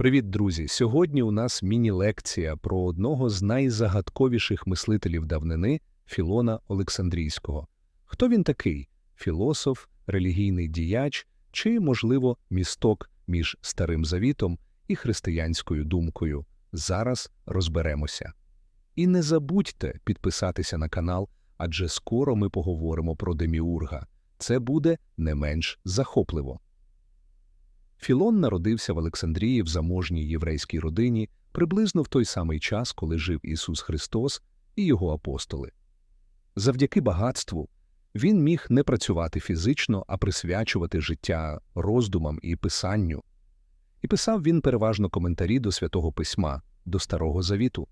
Привіт, друзі! Сьогодні у нас міні-лекція про одного з найзагадковіших мислителів давнини Філона Олександрійського. Хто він такий? Філософ, релігійний діяч чи, можливо, місток між Старим Завітом і християнською думкою? Зараз розберемося. І не забудьте підписатися на канал, адже скоро ми поговоримо про Деміурга. Це буде не менш захопливо. Філон народився в Олександрії в заможній єврейській родині приблизно в той самий час, коли жив Ісус Христос і його апостоли. Завдяки багатству він міг не працювати фізично, а присвячувати життя роздумам і писанню. І писав він переважно коментарі до Святого Письма, до Старого Завіту.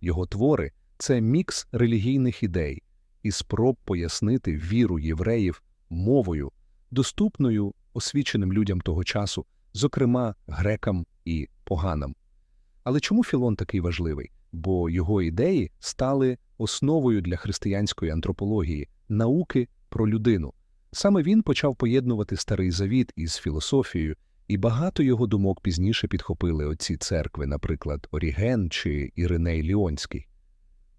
Його твори це мікс релігійних ідей і спроб пояснити віру євреїв мовою, доступною освіченим людям того часу, зокрема грекам і поганам. Але чому Філон такий важливий? Бо його ідеї стали основою для християнської антропології, науки про людину. Саме він почав поєднувати старий завіт із філософією, і багато його думок пізніше підхопили отці церкви, наприклад, Оріген чи Іриней Ліонський.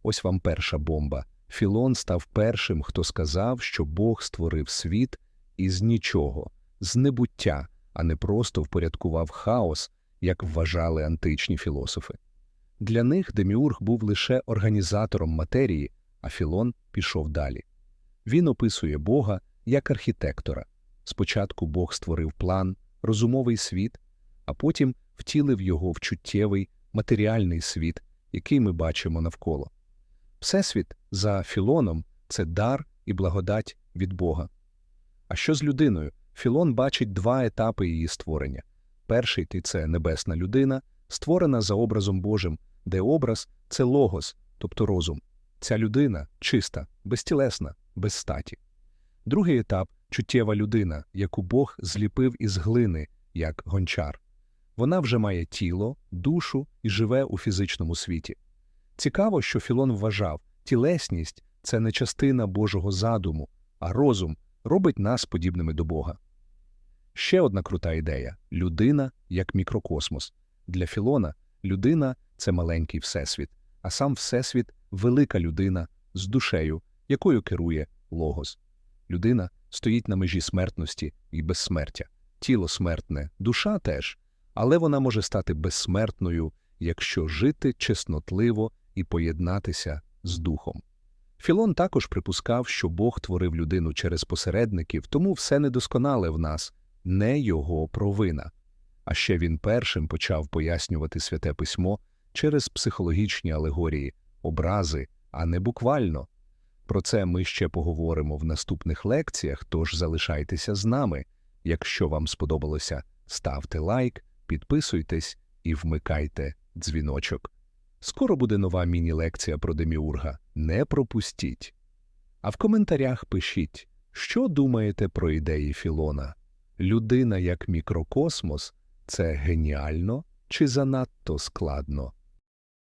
Ось вам перша бомба. Філон став першим, хто сказав, що Бог створив світ із нічого, з небуття, а не просто впорядкував хаос, як вважали античні філософи. Для них Деміург був лише організатором матерії, а Філон пішов далі. Він описує Бога як архітектора. Спочатку Бог створив план, розумовий світ, а потім втілив його в чуттєвий, матеріальний світ, який ми бачимо навколо. Всесвіт за Філоном це дар і благодать від Бога. А що з людиною? Філон бачить два етапи її створення. Перший – це небесна людина, створена за образом Божим, де образ це логос, тобто розум. Ця людина чиста, безтілесна, без статі. Другий етап чуттєва людина, яку Бог зліпив із глини, як гончар. Вона вже має тіло, душу і живе у фізичному світі. Цікаво, що Філон вважав, тілесність це не частина Божого задуму, а розум робить нас подібними до Бога. Ще одна крута ідея людина як мікрокосмос. Для Філона людина це маленький всесвіт, а сам всесвіт велика людина з душею, якою керує логос. Людина стоїть на межі смертності і безсмертя. Тіло смертне, душа теж, але вона може стати безсмертною, якщо жити чеснотливо і поєднатися з духом. Філон також припускав, що Бог творив людину через посередників, тому все недосконале в нас не його провина. А ще він першим почав пояснювати святе письмо через психологічні алегорії, образи, а не буквально. Про це ми ще поговоримо в наступних лекціях, тож залишайтеся з нами. Якщо вам сподобалося, ставте лайк, підписуйтесь і вмикайте дзвіночок. Скоро буде нова міні-лекція про Деміурга. Не пропустіть. А в коментарях пишіть, що думаєте про ідеї Філона. Людина як мікрокосмос це геніально чи занадто складно?